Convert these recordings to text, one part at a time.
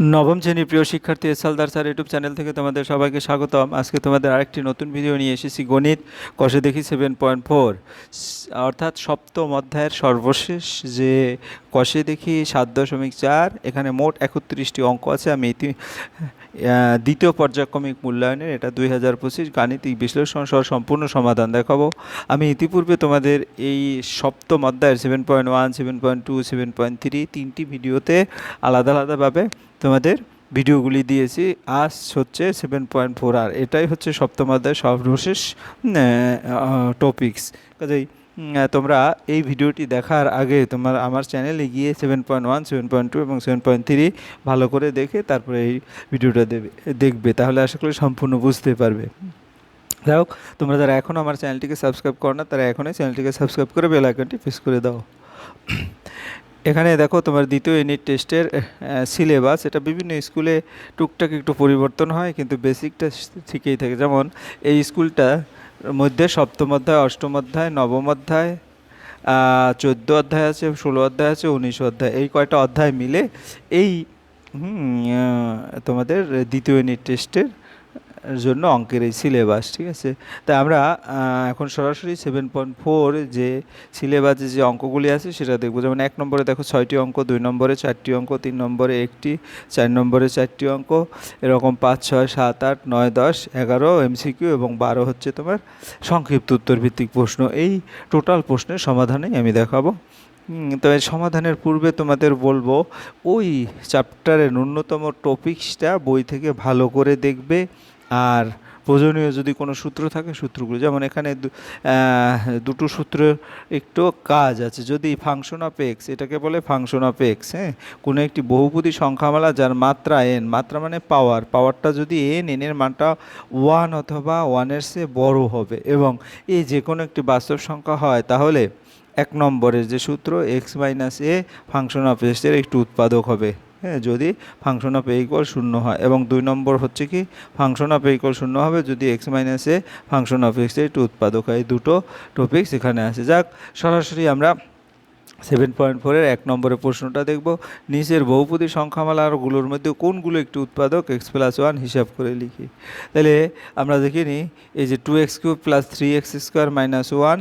নবম শ্রেণির প্রিয় শিক্ষার্থী S Haldar sir YouTube channel থেকে তোমাদের সবাইকে স্বাগতম। আজকে তোমাদের আরেকটি নতুন ভিডিও নিয়ে এসেছি গণিত, কষে দেখি সেভেন পয়েন্ট ফোর অর্থাৎ সপ্তম অধ্যায়ের সর্বশেষ যে কষে দেখি সাত দশমিক চার, এখানে মোট একত্রিশটি অঙ্ক আছে। আমি ইতি দ্বিতীয় পর্যায়ক্রমিক মূল্যায়নের এটা দুই হাজার পঁচিশ গাণিতিক বিশ্লেষণ সহ সম্পূর্ণ সমাধান দেখাবো। আমি ইতিপূর্বে তোমাদের এই সপ্তম অধ্যায়ের seven point one seven point two seven point three তিনটি ভিডিওতে আলাদা আলাদাভাবে তোমাদের ভিডিওগুলি দিয়েছি। আজ হচ্ছে সেভেন পয়েন্ট ফোর আর এটাই হচ্ছে সপ্তম অধ্যায়ের সর্বশেষ টপিকস কাজেই তোমরা এই ভিডিওটি দেখার আগে তোমার আমার চ্যানেলে গিয়ে seven point one seven point two এবং সেভেন পয়েন্ট থ্রি ভালো করে দেখে তারপরে এই ভিডিওটা দেবে, দেখবে। তাহলে আশা করি সম্পূর্ণ বুঝতে পারবে। যাই হোক, তোমরা যারা এখনও আমার চ্যানেলটিকে সাবস্ক্রাইব করো না, তারা এখনই চ্যানেলটিকে সাবস্ক্রাইব করে বেল আইকনটি প্রেস করে দাও। এখানে দেখো তোমার দ্বিতীয় ইউনিট টেস্টের সিলেবাস এটা বিভিন্ন স্কুলে টুকটাক একটু পরিবর্তন হয়, কিন্তু বেসিকটা ঠিকই থাকে। যেমন এই স্কুলটার মধ্যে সপ্তম অধ্যায়, অষ্টম অধ্যায়, নবম অধ্যায় চোদ্দ অধ্যায় আছে, ষোলো অধ্যায় আছে, উনিশ অধ্যায়। এই কয়টা অধ্যায় মিলে এই তোমাদের দ্বিতীয় ইউনিট টেস্টের জন্য অঙ্কের এই সিলেবাস ঠিক আছে? তা আমরা এখন সরাসরি সেভেন পয়েন্ট ফোর যে সিলেবাসে যে অঙ্কগুলি আছে সেটা দেখব। যেমন এক নম্বরে দেখো ছয়টি অঙ্ক, দুই নম্বরে চারটি অঙ্ক, তিন নম্বরে একটি, চার নম্বরে চারটি অঙ্ক, এরকম পাঁচ, ছয়, সাত, আট, নয়, দশ, এগারো এমসিকিউ এবং বারো হচ্ছে তোমার সংক্ষিপ্ত উত্তর ভিত্তিক প্রশ্ন। এই টোটাল প্রশ্নের সমাধানেই আমি দেখাবো। তবে সমাধানের পূর্বে তোমাদের বলব, ওই চ্যাপ্টারের ন্যূনতম টপিক্সটা বই থেকে ভালো করে দেখবে। আর প্রয়োজনীয় যদি কোনো সূত্র থাকে, সূত্রগুলো, যেমন এখানে দুটো সূত্রের একটু কাজ আছে। যদি ফাংশন অফ এক্স এটাকে বলে ফাংশন অফ এক্স হ্যাঁ? কোনো একটি বহুপদী সংখ্যামালা যার মাত্রা এন মাত্রা মানে পাওয়ার পাওয়ারটা যদি এন এনের মানটা ওয়ান অথবা ওয়ানের সে বড় হবে এবং এই যে কোনো একটি বাস্তব সংখ্যা হয়, তাহলে এক নম্বরের যে সূত্র x minus a function of এক্সের একটু উৎপাদক হবে। হ্যাঁ যদি ফাংশন অফ এ ইকুয়াল শূন্য হয়। এবং দুই নম্বর হচ্ছে কি? ফাংশন অফ এ ইকুয়াল শূন্য হবে যদি x minus a function of এক্সের একটু উৎপাদক হয়। এই দুটো টপিকস এখানে আছে। যাক, সরাসরি আমরা সেভেন পয়েন্ট ফোরের এক নম্বরের প্রশ্নটা দেখব। নিচের বহুপদী সংখ্যামালাগুলোর মধ্যে কোনগুলো একটি উৎপাদক এক্স প্লাস ওয়ান হিসাব করে লিখি? তাহলে আমরা দেখে নিই, এই যে two x cube plus three x square minus one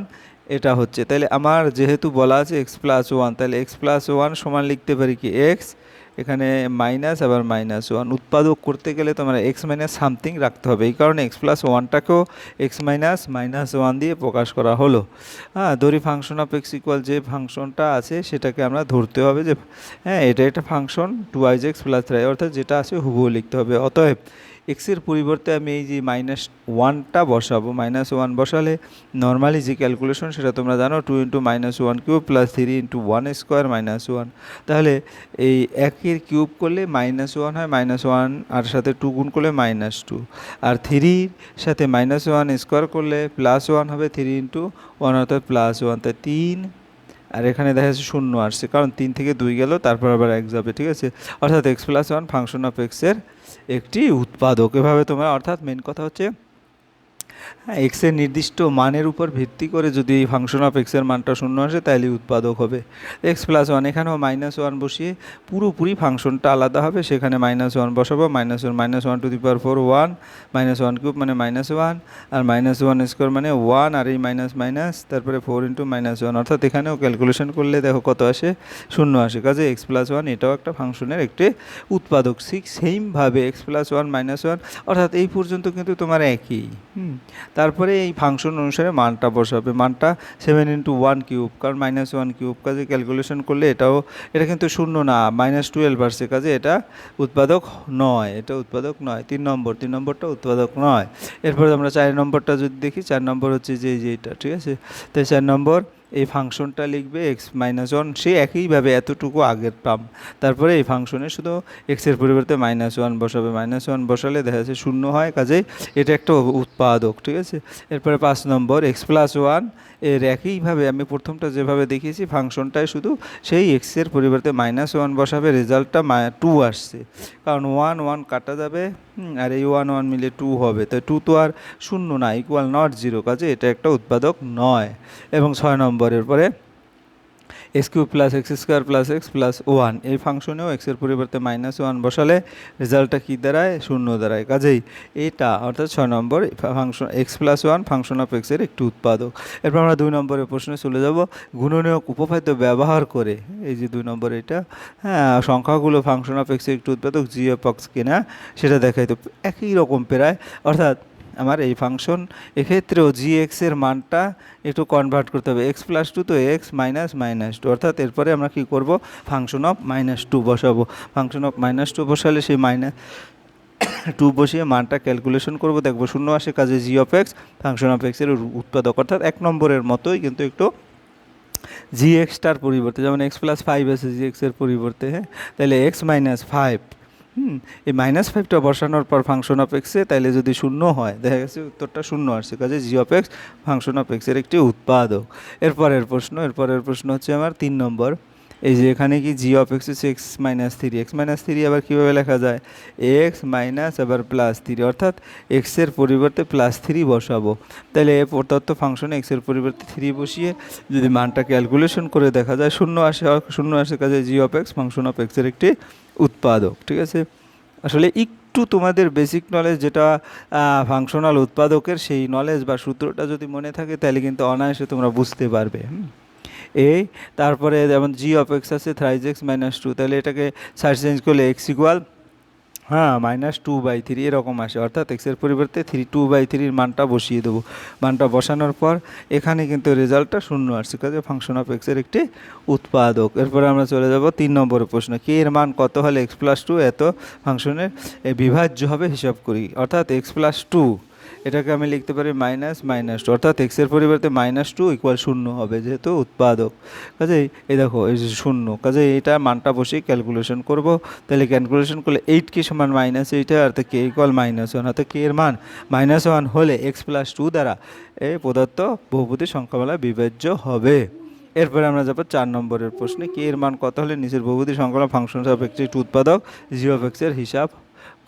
এটা হচ্ছে। তাহলে আমার যেহেতু বলা আছে এক্স প্লাস ওয়ান তাহলে এক্স প্লাস ওয়ান সমান লিখতে পারি কি? এক্স এখানে মাইনাস আবার মাইনাস ওয়ান উৎপাদক করতে গেলে তোমার এক্স মাইনাস সামথিং রাখতে হবে। এই কারণে এক্স প্লাস ওয়ানটাকেও এক্স মাইনাস মাইনাস ওয়ান দিয়ে প্রকাশ করা হলো। হ্যাঁ ধরি ফাংশন অফ এক্স ইকুয়াল যে ফাংশনটা আছে, সেটাকে আমরা ধরতে হবে যে হ্যাঁ এটা একটা function two is x plus three অর্থাৎ যেটা আছে হুবহু লিখতে হবে। অতএব এক্সের পরিবর্তে আমি এই যে মাইনাস ওয়ানটা বসাবো মাইনাস ওয়ান বসালে নর্মালি যে ক্যালকুলেশন সেটা তোমরা জানো two into minus one cube plus three into one square minus one তাহলে এই একের কিউব করলে মাইনাস ওয়ান হয় মাইনাস ওয়ান আর সাথে টু গুণ করলে মাইনাস টু আর থ্রির সাথে মাইনাস ওয়ান স্কোয়ার করলে প্লাস ওয়ান হবে থ্রি ইন্টু ওয়ান অর্থাৎ প্লাস ওয়ান তাই তিন আর এখানে দেখা যাচ্ছে শূন্য আসছে। কারণ তিন থেকে দুই গেল, তারপর আবার এক যাবে, ঠিক আছে? অর্থাৎ x plus one function of এক্সের একটি উৎপাদক। এভাবে তোমার, অর্থাৎ মেন কথা হচ্ছে এক্সের নির্দিষ্ট মানের উপর ভিত্তি করে যদি এই ফাংশন অফ এক্সের মানটা শূন্য আসে তাহলে উৎপাদক হবে। এক্স প্লাস ওয়ান এখানেও মাইনাস ওয়ান বসিয়ে পুরোপুরি ফাংশনটা আলাদা হবে। সেখানে মাইনাস ওয়ান বসাবো। Minus one minus one to the power four one minus one cube মানে মাইনাস ওয়ান আর মাইনাস ওয়ান স্কোয়ার মানে ওয়ান আর এই মাইনাস মাইনাস তারপরে ফোর ইন্টু মাইনাস ওয়ান অর্থাৎ এখানেও ক্যালকুলেশন করলে দেখো কত আসে? শূন্য আসে। কাজে এক্স প্লাস ওয়ান এটাও একটা ফাংশনের একটি উৎপাদক। ঠিক সেমভাবে x plus one minus one অর্থাৎ এই পর্যন্ত কিন্তু তোমার একই। হুম। তারপরে এই ফাংশন অনুসারে মানটা বসাবে। মানটা সেভেন ইন্টু ওয়ান কিউব কারণ মাইনাস ওয়ান কিউব কাজে ক্যালকুলেশন করলে এটাও, এটা কিন্তু শূন্য না মাইনাস টুয়েলভ আসছে। কাজে এটা উৎপাদক নয়, এটা উৎপাদক নয়, তিন নম্বর, তিন নম্বরটা উৎপাদক নয়। এরপরে আমরা চার নম্বরটা যদি দেখি, চার নম্বর হচ্ছে যে যে এটা, ঠিক আছে? তো চার নম্বর এই ফাংশনটা লিখবে এক্স মাইনাস ওয়ান সে একইভাবে এতটুকু আগের পাম। তারপরে এই ফাংশনে শুধু এক্সের পরিবর্তে মাইনাস ওয়ান বসাবে। মাইনাস ওয়ান বসালে দেখা যাচ্ছে শূন্য হয়, কাজেই এটা একটা উৎপাদক, ঠিক আছে? এরপরে পাঁচ নম্বর এক্স প্লাস ওয়ানের একইভাবে আমি প্রথমটা যেভাবে দেখিয়েছি ফাংশনটায় শুধু সেই এক্সের পরিবর্তে মাইনাস ওয়ান বসাবে, রেজাল্টটা টু আসছে। কারণ ওয়ান ওয়ান কাটা যাবে আর এই ওয়ান ওয়ান মিলে টু হবে। তো টু তো আর শূন্য না ইকুয়াল নট জিরো কাজে এটা একটা উৎপাদক নয়। এবং ছয় নম্বরের পরে x cube plus x square plus x plus one এই ফাংশনেও এক্সের পরিবর্তে মাইনাস ওয়ান বসালে রেজাল্টটা কী দাঁড়ায়? শূন্য দাঁড়ায়। কাজেই এটা অর্থাৎ ছয় নম্বর function x plus one function of এক্সের একটি উৎপাদক। এরপর আমরা দুই নম্বরের প্রশ্নে চলে যাব। গুণনীয়ক উপপাদ্য ব্যবহার করে, এই যে দুই নম্বর এটা হ্যাঁ সংখ্যাগুলো ফাংশন অফ এক্সের একটি উৎপাদক জি এফ এক্স কিনা, সেটা দেখাই তো একই রকম প্রায়। অর্থাৎ আমার এই ফাংশন এক্ষেত্রেও জি এক্সের মানটা একটু কনভার্ট করতে হবে। এক্স প্লাস টু তো এক্স মাইনাস মাইনাস টু অর্থাৎ এরপরে আমরা কী করব? ফাংশন অফ মাইনাস টু বসাবো। ফাংশন অফ মাইনাস টু বসালে সেই মাইনাস টু বসিয়ে মানটা ক্যালকুলেশন করব। দেখব শূন্য আসে কাজে g of x function of এক্সের উৎপাদক, অর্থাৎ এক নম্বরের মতোই কিন্তু একটু জি এক্সটার পরিবর্তে, যেমন এক্স প্লাস ফাইভ আছে জি এক্সের পরিবর্তে হ্যাঁ? তাহলে এক্স মাইনাস ফাইভ হুম, এই মাইনাস ফাইভটা বসানোর পর ফাংশন অফ এক্সে তাহলে যদি শূন্য হয়, দেখা গেছে উত্তরটা শূন্য আসছে। কাজে g of x function of এক্সের একটি উৎপাদক। এরপরের প্রশ্ন এরপরের প্রশ্ন হচ্ছে আমার তিন নম্বর। এই যে এখানে কি জি অফ এক্স হচ্ছে x minus three x minus three আবার কীভাবে লেখা যায়? এক্স মাইনাস আবার প্লাস থ্রি অর্থাৎ এক্সের পরিবর্তে প্লাস থ্রি বসাবো। তাহলে এ প্রদত্ত ফাংশনে এক্সের পরিবর্তে থ্রি বসিয়ে যদি মানটা ক্যালকুলেশন করে দেখা যায়, শূন্য আসে শূন্য আসে, কাজে G of X function of এক্সের একটি উৎপাদক, ঠিক আছে আসলে একটু তোমাদের বেসিক নলেজ যেটা ফাংশনাল উৎপাদকের সেই নলেজ বা সূত্রটা যদি মনে থাকে, তাহলে কিন্তু অনায়াসে তোমরা বুঝতে পারবে। এই তারপরে যেমন জি অফ এক্স আছে থ্রাইজ এক্স মাইনাস টু তাহলে এটাকে সাইড চেঞ্জ করলে এক্স ইকুয়াল হ্যাঁ মাইনাস টু বাই থ্রি এরকম আসে। অর্থাৎ এক্সের পরিবর্তে থ্রি টু বাই থ্রির মানটা বসিয়ে দেবো। মানটা বসানোর পর এখানে কিন্তু রেজাল্টটা শূন্য আসছে। কাজে ফাংশন অফ এক্সের একটি উৎপাদক। এরপরে আমরা চলে যাব তিন নম্বরের প্রশ্ন। কে এর মান কত হলে এক্স প্লাস টু এত ফাংশনের বিভাজ্য হবে হিসাব করি। অর্থাৎ এক্স প্লাস টু এটাকে আমি লিখতে পারি মাইনাস মাইনাস টু অর্থাৎ এক্সের পরিবর্তে মাইনাস টু ইকুয়াল শূন্য হবে যেহেতু উৎপাদক। কাজেই এই দেখো, এই যে শূন্য কাজে এটা মানটা বসেই ক্যালকুলেশন করব। তাহলে ক্যালকুলেশন করলে এইট কে সমান মাইনাস এইটা আর কে ইকুয়াল মাইনাস ওয়ান অর্থাৎ কে এর মান মাইনাস ওয়ান হলে এক্স প্লাস টু দ্বারা এই পদার্থ বহুপতি সংখ্যামালা বিভাজ্য হবে। এরপরে আমরা যাব চার নম্বরের প্রশ্নে কে এর মান কত হলে নিচের বহুপতি সংখ্যামালা ফাংশন অফ একটি উৎপাদক জি অফ এক্সের হিসাব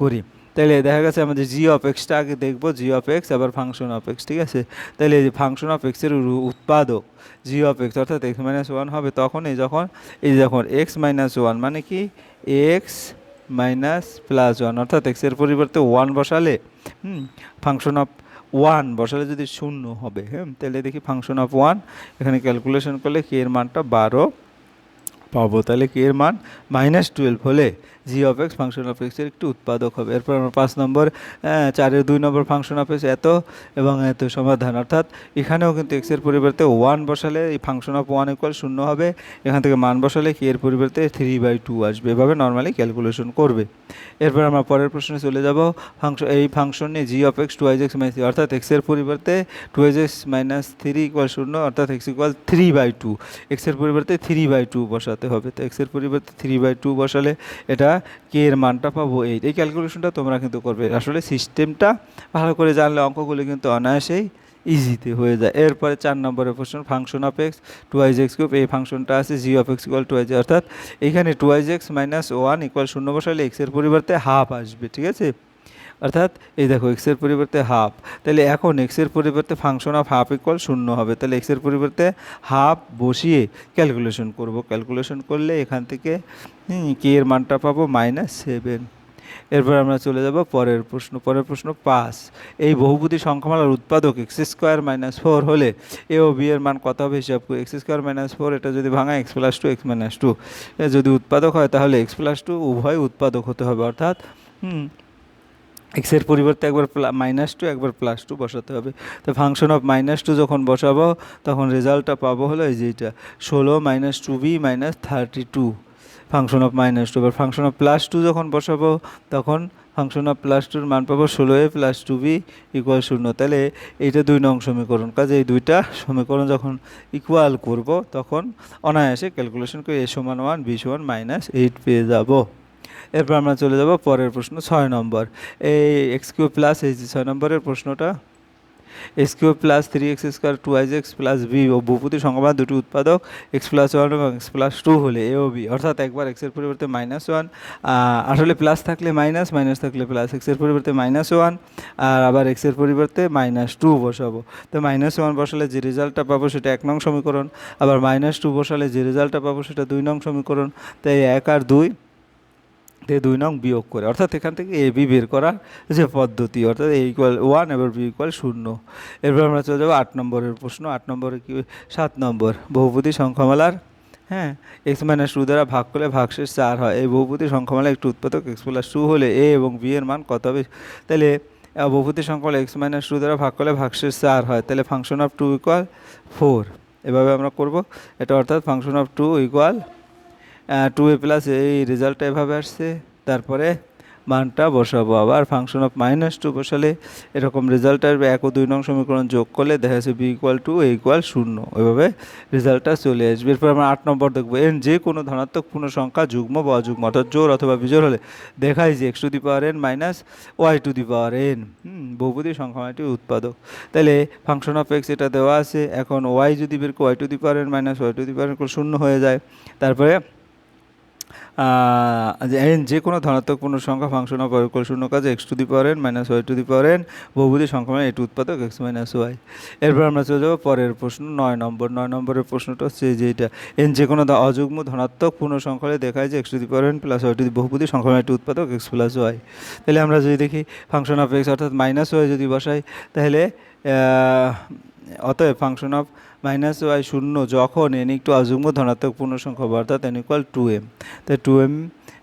করি। তাহলে দেখা গেছে আমাদের জি অফ এক্সটা আগে দেখব জি অফ এক্স আবার ফাংশন অফ এক্স ঠিক আছে? তাহলে এই যে ফাংশন অফ এক্সের উৎপাদক জি অফ এক্স অর্থাৎ এক্স মাইনাস ওয়ান হবে তখন এই যখন এই যখন এক্স মাইনাস ওয়ান মানে কি? এক্স মাইনাস প্লাস ওয়ান অর্থাৎ এক্সের পরিবর্তে ওয়ান বসালে, হুম ফাংশন অফ ওয়ান বসালে যদি শূন্য হবে হ্যাঁ তাহলে দেখি ফাংশন অফ ওয়ান এখানে ক্যালকুলেশন করলে কে এর মানটা বারো পাবো তাহলে কে এর মান মাইনাস টুয়েলভ হলে g of x function of এক্সের একটি উৎপাদক হবে। এরপর আমরা পাঁচ নম্বর চারের দুই নম্বর ফাংশন অফ এক্স এত এবং এত সমাধান। অর্থাৎ এখানেও কিন্তু এক্সের পরিবর্তে ওয়ান বসালে এই ফাংশন অফ ওয়ান ইকুয়াল শূন্য হবে। এখান থেকে মান বসালে কে এর পরিবর্তে থ্রি বাই টু আসবে। এভাবে নর্মালি ক্যালকুলেশন করবে। এরপর আমরা পরের প্রশ্নে চলে যাব। ফাংশন এই ফাংশনে g of x two is x minus অর্থাৎ এক্সের পরিবর্তে two is x minus three equal শূন্য, অর্থাৎ x equal three by two এক্সের পরিবর্তে থ্রি বাই টু বসাতে হবে। তো এক্সের পরিবর্তে থ্রি বাই টু বসালে এটা কে এর মানটা পাবো? এইট এই ক্যালকুলেশনটা তোমরা কিন্তু করবে। আসলে সিস্টেমটা ভালো করে জানলে অঙ্কগুলি কিন্তু অনায়াসেই ইজিতে হয়ে যায়। এরপরে চার নম্বরের প্রশ্ন function of x two is x cube এই ফাংশনটা আছে g of x equal two is অর্থাৎ এখানে two is x minus one equal শূন্য বসালে এক্সের পরিবর্তে হাফ আসবে, ঠিক আছে? অর্থাৎ এই দেখো এক্সের পরিবর্তে হাফ তাহলে এখন এক্সের পরিবর্তে ফাংশন অফ হাফ ইকুয়াল শূন্য হবে। তাহলে এক্সের পরিবর্তে হাফ বসিয়ে ক্যালকুলেশন করব। ক্যালকুলেশন করলে এখান থেকে কে এর মানটা পাবো মাইনাস সেভেন এরপর আমরা চলে যাব পরের প্রশ্ন। পরের প্রশ্ন পাঁচ। এই বহুপদী সংখ্যামালার উৎপাদক এক্স স্কোয়ার মাইনাস ফোর হলে এ ও বি এর মান কত হবে হিসাব করি? এক্স স্কোয়ার মাইনাস ফোর এটা যদি ভাঙা x plus two x minus two যদি উৎপাদক হয় তাহলে এক্স প্লাস টু উভয় উৎপাদক হতে হবে। অর্থাৎ, হুম এক্সের পরিবর্তে একবার মাইনাস টু একবার প্লাস টু বসাতে হবে। তো ফাংশন অফ মাইনাস টু যখন বসাবো, তখন রেজাল্টটা পাবো হলো এই যে এটা। ষোলো minus two b minus thirty two function of minus two এবার ফাংশন অফ প্লাস টু যখন বসাবো, তখন ফাংশন অফ প্লাস টুর মান পাবো ষোলো a plus two b equal শূন্য। তাহলে এইটা দুই নং সমীকরণ। কাজে এই দুইটা সমীকরণ যখন ইকুয়াল করব, তখন অনায়াসে ক্যালকুলেশন করে এ সমান ওয়ান বি সমান মাইনাস এইট পেয়ে যাব। এরপর আমরা চলে যাব পরের প্রশ্ন, ছয় নম্বর। এই এক্স কিউ প্লাস এই যে ছয় নম্বরের প্রশ্নটা x cube plus three x square two is x plus b ও বহুপতি সংখ্যা দুটি উৎপাদক, এক্স প্লাস ওয়ান এবং এক্স প্লাস টু হলে এ ও বি। অর্থাৎ একবার এক্সের পরিবর্তে মাইনাস ওয়ান আসলে প্লাস থাকলে মাইনাস মাইনাস থাকলে প্লাস এক্সের পরিবর্তে মাইনাস ওয়ান আর আবার এক্সের পরিবর্তে মাইনাস টু বসাবো। তো মাইনাস ওয়ান বসালে যে রেজাল্টটা পাবো সেটা এক নং সমীকরণ, আবার মাইনাস টু বসালে যে রেজাল্টটা পাবো সেটা দুই নং সমীকরণ, তাই এক আর দুই দিয়ে দুই নং বিয়োগ করে। অর্থাৎ এখান থেকে এ বি বের করার যে পদ্ধতি, অর্থাৎ এ ইকুয়াল ওয়ান এবার বি ইকুয়াল শূন্য। এরপর আমরা চলে যাব আট নম্বরের প্রশ্ন। আট নম্বরে কি? সাত নম্বর। বহুপতি সংখ্যামালার হ্যাঁ এক্স মাইনাস টু দ্বারা ভাগ করলে ভাগশেষ চার হয়। এই বহুপতি সংখ্যামালা একটু উৎপাদক এক্স প্লাস টু হলে এ এবং বি এর মান কত হবে? তাহলে বহুপতি সংখ্যামালা এক্স মাইনাস টু দ্বারা ভাগ করলে ভাগশেষ চার হয়। তাহলে function of two equal four এভাবে আমরা করব। এটা অর্থাৎ function of two equal two a plus এই রেজাল্টটা এভাবে আসছে। তারপরে মানটা বসাবো আবার। ফাংশন অফ মাইনাস টু বসালে এরকম রেজাল্ট আসবে। এক ও দুই নং সমীকরণ যোগ করলে দেখা যাচ্ছে b equal two a equal শূন্য। ওইভাবে রেজাল্টটা চলে আসবে। এরপর আমরা আট নম্বর দেখব। এন যে কোনো ধনাত্মক সংখ্যা যুগ্ম বা অযুগ্ম, অর্থাৎ জোর অথবা বিজোর হলে দেখায় যে x to the power n minus y to the power n বহুপদী সংখ্যাটি উৎপাদক। তাহলে ফাংশন অফ এক্স এটা দেওয়া আছে। এখন ওয়াই যদি বের y to the power n minus y to the power n শূন্য হয়ে যায়। তারপরে এন যে কোনো ধনাত্মক পূর্ণ সংখ্যা ফাংশন অফ অরিকল শূন্য কাজে x to the power n minus y to the power n সংখ্যা মানে এটি উৎপাদক এক্স মাইনাস ওয়াই এরপর আমরা চলে যাব পরের প্রশ্ন, নয় নম্বর। নয় নম্বরের প্রশ্নটা হচ্ছে যে এটা, এন যে কোনো অযুগ্ম ধনাত্মক পূর্ণ সংখ্যা দেখায় যে x to the power n plus y to the বহুপদী সংখ্যা এটি উৎপাদক এক্স প্লাস ওয়াই তাহলে আমরা যদি দেখি ফাংশন অফ এক্স অর্থাৎ মাইনাস ওয়াই যদি বসাই, তাহলে অতএব ফাংশন অফ মাইনাস ওয়াই শূন্য যখন এন একটু অযুগ্ম ধনাত্মক পূর্ণ সংখ্যা হবে অর্থাৎ এন ইকুয়াল টু এম তাই টু এম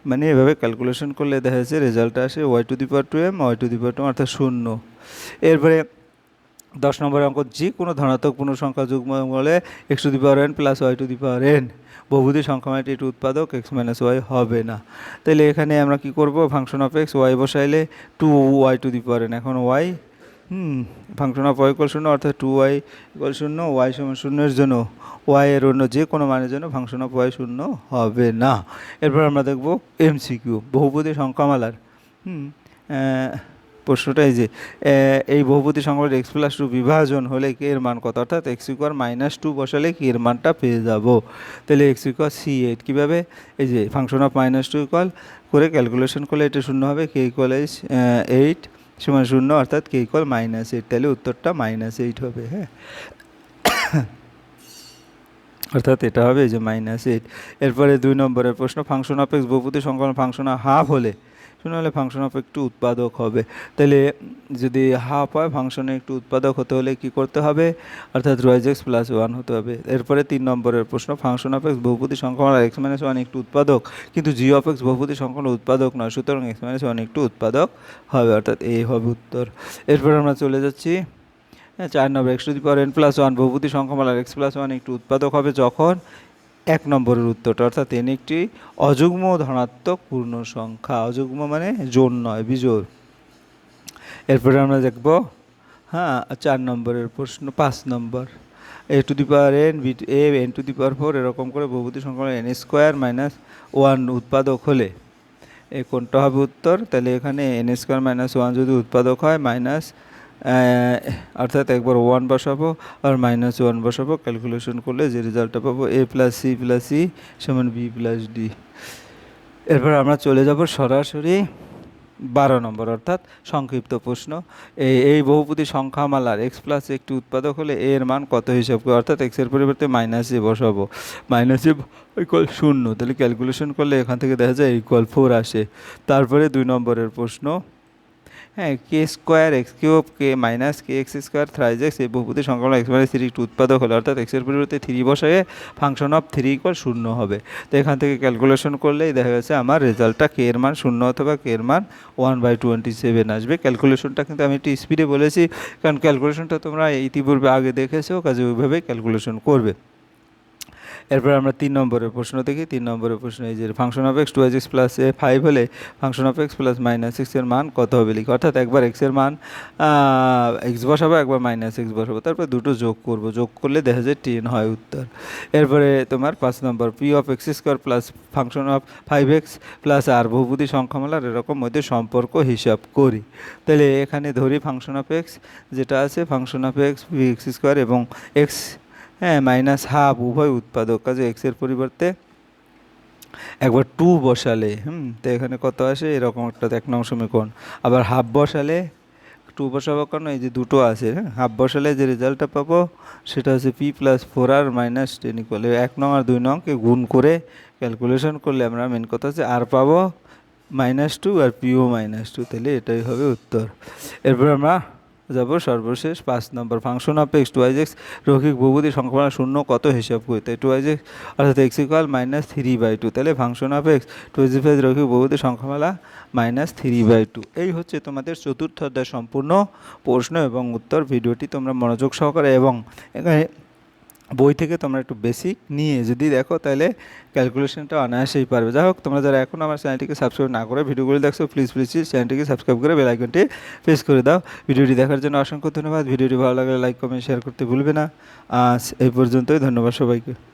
মানে এভাবে ক্যালকুলেশন করলে দেখা যাচ্ছে রেজাল্ট আসে y to the power two m y to the power two অর্থাৎ শূন্য। এরপরে দশ নম্বরের অঙ্ক, যে কোনো ধনাত্মক পূর্ণ সংখ্যা যুগ্ম হলে x to the power n plus y to the power n বহুদি সংখ্যা মানে এটি উৎপাদক এক্স মাইনাস ওয়াই হবে না। তাহলে এখানে আমরা কি করব? Function of x y বসাইলে two y to the power n এখন y hmm function of y equal শূন্য, অর্থাৎ টু ওয়াই ইকুয়াল শূন্য ওয়াই সমান শূন্যের জন্য ওয়াই এর অন্য যে কোনো মানের জন্য ফাংশন অফ ওয়াই শূন্য হবে না। এরপর আমরা দেখব এমসিকিউ বহুপদী সংখ্যামালার। হুম প্রশ্নটা এই যে এই বহুপতি সংখ্যার এক্স প্লাস টু বিভাজন হলে কে এর মান কত? অর্থাৎ এক্স ইকুয়ার মাইনাস টু বসালে কে এর মানটা পেয়ে যাব? তাহলে এক্স ইকুয়ার সি এইট কীভাবে? এই যে function of minus two equal করে ক্যালকুলেশন করলে এটা শূন্য হবে কে ইকুয়াল এইট সমান শূন্য অর্থাৎ কে ইকুয়াল মাইনাস এইট তাহলে উত্তরটা মাইনাস এইট হবে হ্যাঁ? অর্থাৎ এটা হবে যে মাইনাস এইট এরপরে দুই নম্বরের প্রশ্ন ফাংশন অফ এক্স বহুপতি সংকলন ফাংশন হাফ হলে শূন্য ফাংশন অফ একটু উৎপাদক হবে। তাহলে যদি হাফ হয় ফাংশনে একটু উৎপাদক হতে হলে কি করতে হবে? অর্থাৎ রয়েজ এক্স প্লাস ওয়ান হতে হবে। এরপরে তিন নম্বরের প্রশ্ন ফাংশন অফ এক্স বহুপতি সংখ্যা এক্স মাইনাস ওয়ান একটু উৎপাদক, কিন্তু জি অফ এক্স বহুপতি সংখ্যা উৎপাদক নয়, সুতরাং এক্স মাইনাস ওয়ান একটু উৎপাদক হবে, অর্থাৎ এই হবে উত্তর। এরপর আমরা চলে যাচ্ছি হ্যাঁ চার নম্বর x to the power n plus one বহুপতি সংখ্যামালার এক্স প্লাস ওয়ান একটু উৎপাদক হবে যখন এক নম্বরের উত্তরটা, অর্থাৎ এন একটি অযুগ্ম ধনাত্মক পূর্ণ সংখ্যা। অযুগ্ম মানে জোর নয়, বিজোড়। এরপরে আমরা দেখব হ্যাঁ চার নম্বরের প্রশ্ন, পাঁচ নম্বর। A to the power n, B A, n to the power four, এরকম করে বহুপতি সংখ্যা এন স্কোয়ার মাইনাস ওয়ান উৎপাদক হলে। এ কোনটা হবে উত্তর? তাহলে এখানে এন স্কোয়ার মাইনাস ওয়ান যদি উৎপাদক হয়, মাইনাস অর্থাৎ একবার ওয়ান বসাবো আর মাইনাস ওয়ান বসাবো। ক্যালকুলেশন করলে যে রেজাল্টটা পাবো A plus C plus C সমান বি প্লাস ডি এরপর আমরা চলে যাব সরাসরি বারো নম্বর, অর্থাৎ সংক্ষিপ্ত প্রশ্ন। এই এই বহুপতি সংখ্যামালার এক্স প্লাস একটি উৎপাদক হলে এ এর মান কত হিসাব করে অর্থাৎ এক্সের পরিবর্তে মাইনাসে বসাবো। মাইনাসে ইকুয়াল শূন্য। তাহলে ক্যালকুলেশন করলে এখান থেকে দেখা যায় ইকুয়াল ফোর আসে। তারপরে দুই নম্বরের প্রশ্ন। হ্যাঁ K square X cube K minus K X square thrice X এই বহুপতি সংখ্যা এক্স মাইনাস থ্রি উৎপাদক হলে। অর্থাৎ এক্সের পরিবর্তে থ্রি বসায় ফাংশন অফ থ্রি ইকুয়াল শূন্য হবে। তো এখান থেকে ক্যালকুলেশন করলেই দেখা গেছে আমার রেজাল্টটা কে এর মান শূন্য অথবা কে এর মান ওয়ান বাই টোয়েন্টি সেভেন আসবে ক্যালকুলেশনটা কিন্তু আমি একটু স্পিডে বলেছি, কারণ ক্যালকুলেশনটা তোমরা ইতিপূর্বে আগে দেখেছ, কাজে ওইভাবে ক্যালকুলেশন করবে। এরপর আমরা তিন নম্বরের প্রশ্ন দেখি, তিন নম্বরের প্রশ্ন এই যে function of X two X plus A five হলে function of X plus minus এক্সের মান কত হবে লিখি? অর্থাৎ একবার এক্সের মান এক্স বসাবো, একবার মাইনাস এক্স বসাবো। তারপর দুটো যোগ করব। যোগ করলে দেখা যায় টেন হয় উত্তর। এরপরে তোমার পাঁচ নম্বর P of X square plus function of five X plus আর বহুপদী সংখ্যামালার এরকম মধ্যে সম্পর্ক হিসাব করি। তাহলে এখানে ধরি ফাংশন অফ এক্স যেটা আছে function of X P X square এবং এক্স হ্যাঁ মাইনাস হাফ উভয় উৎপাদক। কাজে এক্সের পরিবর্তে একবার টু বসালে, হুম, তো এখানে কত আসে? এরকম একটা এক নং সমীকরণ। আবার হাফ বসালে টু বসাবো কারণ এই যে দুটো আছে হ্যাঁ হাফ বসালে যে রেজাল্টটা পাবো, সেটা হচ্ছে পি প্লাস ফোর আর মাইনাস টেন ইকুয়াল এক নং আর দুই নংকে গুণ করে ক্যালকুলেশন করলে আমরা মেন কথা হচ্ছে আর পাবো মাইনাস টু আর পিও মাইনাস টু তাহলে এটাই হবে উত্তর। এরপর আমরা যাব সর্বশেষ পাঁচ নম্বর function of X two is X রৈখিক বহুপতি সংখ্যা শূন্য কত হিসাব করতে টু আইজ এক্স অর্থাৎ X equal minus three by two তাহলে function of X two is phase রৈখিক বহুপদী সংখ্যামালা মাইনাস থ্রি বাই টু এই হচ্ছে তোমাদের চতুর্থ অধ্যায় সম্পূর্ণ প্রশ্ন এবং উত্তর। ভিডিওটি তোমরা মনোযোগ সহকারে এবং এখানে বই থেকে তোমরা একটু বেসিক নিয়ে যদি দেখো, তাহলে ক্যালকুলেশনটা অনায়াসেই পারবে। যাই হোক, তোমরা যারা এখন আমার চ্যানেলটিকে সাবস্ক্রাইব না করে ভিডিওগুলো দেখছ প্লিজ প্লিজ চ্যানেলটিকে সাবস্ক্রাইব করে বেল আইকনটি প্রেস করে দাও। ভিডিওটি দেখার জন্য অসংখ্য ধন্যবাদ। ভিডিওটি ভালো লাগলে লাইক কমেন্ট শেয়ার করতে ভুলবে না। আজ এই পর্যন্তই। ধন্যবাদ সবাইকে।